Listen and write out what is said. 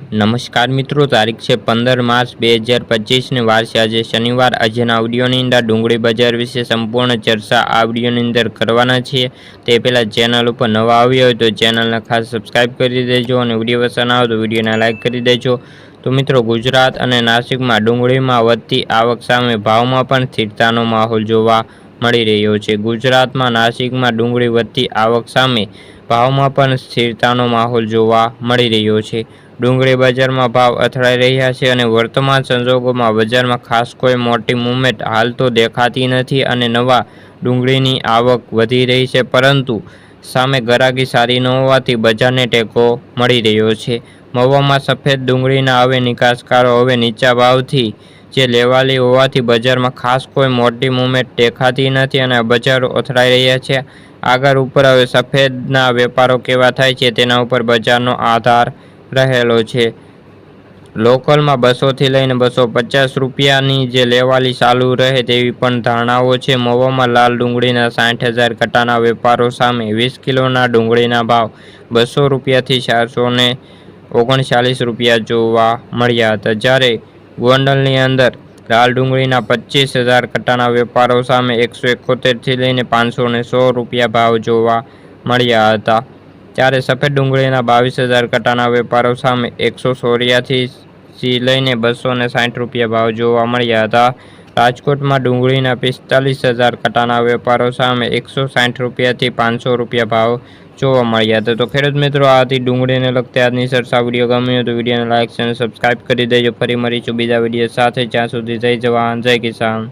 નમસ્કાર મિત્રો, તારીખ છે પંદર માર્ચ બે હજાર પચીસને વાર છે. આજે શનિવાર, આજના વિડીયોની અંદર ડુંગળી બજાર વિશે સંપૂર્ણ ચર્ચા આ વિડીયોની અંદર કરવાના છીએ. તે પહેલાં ચેનલ ઉપર નવા આવ્યો હોય તો ચેનલને ખાસ સબસ્ક્રાઈબ કરી દેજો અને વીડિયો પસંદ આવે તો વિડીયોને લાઇક કરી દેજો. તો મિત્રો, ગુજરાત અને નાસિકમાં ડુંગળીમાં વધતી આવક સામે ભાવમાં પણ સ્થિરતાનો માહોલ જોવા મળી રહ્યો છે. ગુજરાતમાં નાસિકમાં ડુંગળી વધતી આવક સામે ભાવમાં પણ સ્થિરતાનો માહોલ જોવા મળી રહ્યો છે. ડુંગળી બજારમાં ભાવ અથડાઈ રહ્યા છે અને વર્તમાન સંજોગોમાં બજારમાં ખાસ કોઈ મોટી મૂવમેન્ટ હાલ તો દેખાતી નથી અને નવા ડુંગળીની આવક વધી રહી છે, પરંતુ સામે ગરાગી સારી ન હોવાથી બજારને ટેકો મળી રહ્યો છે. મવામાં સફેદ ડુંગળીના હવે નિકાસકારો હવે નીચા ભાવથી જે લેવાલી હોવાથી બજારમાં ખાસ કોઈ મોટી મૂવમેન્ટ દેખાતી નથી અને બજારો અથડાઈ રહ્યા છે. આગળ ઉપર હવે સફેદના વેપારો કેવા થાય છે તેના ઉપર બજારનો આધાર રહેલો છે. લોકલમાં બસોથી લઈને બસો પચાસ રૂપિયાની જે લેવાલી ચાલુ રહે તેવી પણ ધારણાઓ છે. મોવામાં લાલ ડુંગળીના સાઠ હજાર કટાના વેપારો સામે વીસ કિલોના ડુંગળીના ભાવ બસો રૂપિયાથી ચારસો ને ઓગણચાલીસ રૂપિયા જોવા મળ્યા હતા. જ્યારે ગોંડલની અંદર લાલ ડુંગળીના પચીસ હજાર કટ્ટાના વેપારો સામે એકસો એકોતેરથી લઈને પાંચસો ને સો રૂપિયા ભાવ જોવા મળ્યા હતા. ત્યારે સફેદ ડુંગળીના બાવીસ હજાર કટાના વેપારો સામે એકસો સોરિયાથી સી લઈને બસો ને સાઠ રૂપિયા ભાવ જોવા મળ્યા હતા. રાજકોટમાં ડુંગળીના પિસ્તાલીસ હજાર કટાના વેપારો સામે એકસો સાઠ રૂપિયાથી પાંચસો રૂપિયા ભાવ જોવા મળ્યા હતા. તો ખેડૂત મિત્રો, આ હતી ડુંગળીને લગતી આજની સરસા વીડિયો. ગમ્યો તો વિડીયોને લાઇક અને સબસ્ક્રાઈબ કરી દેજો. ફરી મળીશું બીજા વીડિયો સાથે. જ્યાં સુધી જઈ જવાન, જય કિસાન.